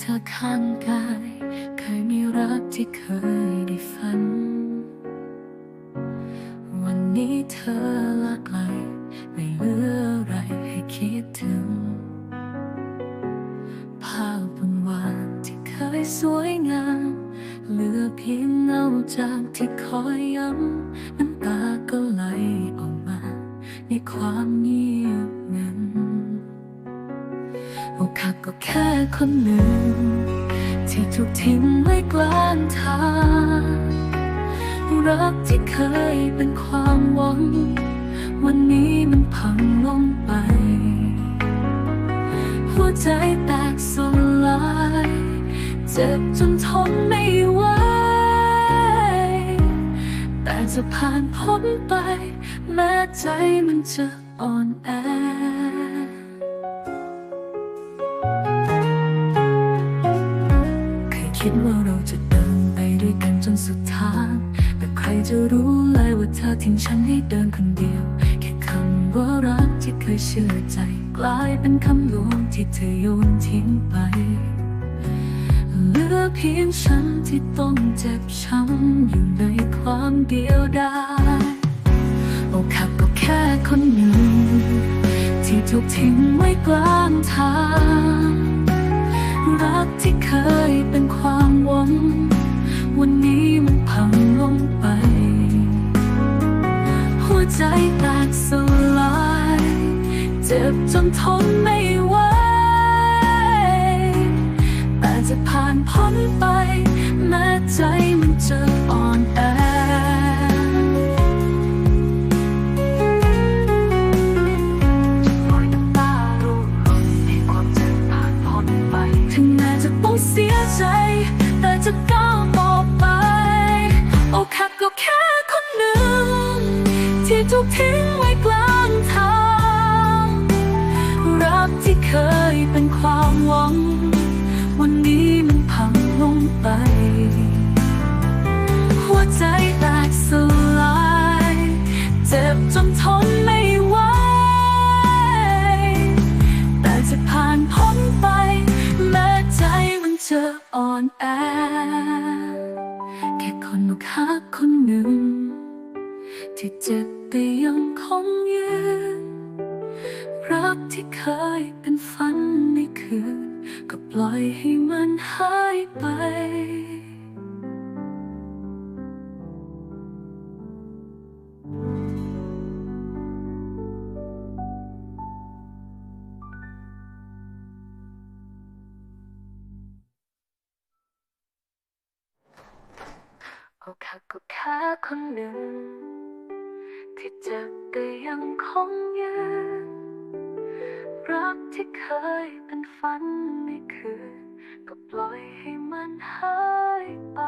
เธอข้างกาย เคยมีรักที่เคยได้ฝัน วันนี้เธอละไกล ไม่เหลืออะไรให้คิดถึง ภาพวันวานที่เคยสวยงาม เหลือเพียงเงาจางที่คอยย้ำ อกหักก็แค่คนหนึ่ง ที่ถูกทิ้งไว้กลางทางรักที่เคยเป็นความหวัง วันนี้มันพังลงไป หัวใจแตกสลาย เจ็บจนทนไม่ไหวแต่จะผ่านพ้นไป แม้ใจมันจะอ่อนแอ คิดว่าเราจะเดินไปด้วยกันจนสุดทาง แต่ใครจะรู้เลยว่าเธอทิ้งฉันให้เดินคนเดียว แค่คำว่ารักที่เคยเชื่อใจ กลายเป็นคำลวงที่เธอโยนทิ้งไป เหลือเพียงฉันที่ต้องเจ็บช้ำอยู่ในความเดียวดายโอกหักก็แค่คนหนึ่งที่ถูกทิ้งไว้กลางทาง รักที่เคยเป็นความหวัง วันนี้มันพังลงไป หัวใจแตกสลาย เจ็บจนทนไม่ไหว แต่จะผ่านพ้นไป แม้ใจมันจะอ่อนแอ แค่คนหนึ่ง ที่ถูกทิ้งไว้กลางทาง รักที่เคยเป็นความหวัง วันนี้มันพังลงไป หัวใจแตกสลาย เจ็บจนทนไม่ไหว แต่จะผ่านพ้นไป แม้ใจมันจะอ่อนแอ ค่คนอกหักคนหนึ่ง ที่เจ็บไปยังคงยืนรักที่เคยเป็นฝันในคืน ก็ปล่อยให้มันหายไป อกหักก็แค่คนหนึ่ง ที่เจ็บก็ยังคงยืนรักที่เคยเป็นฝันไม่คืนก็ปล่อยให้มันหายไป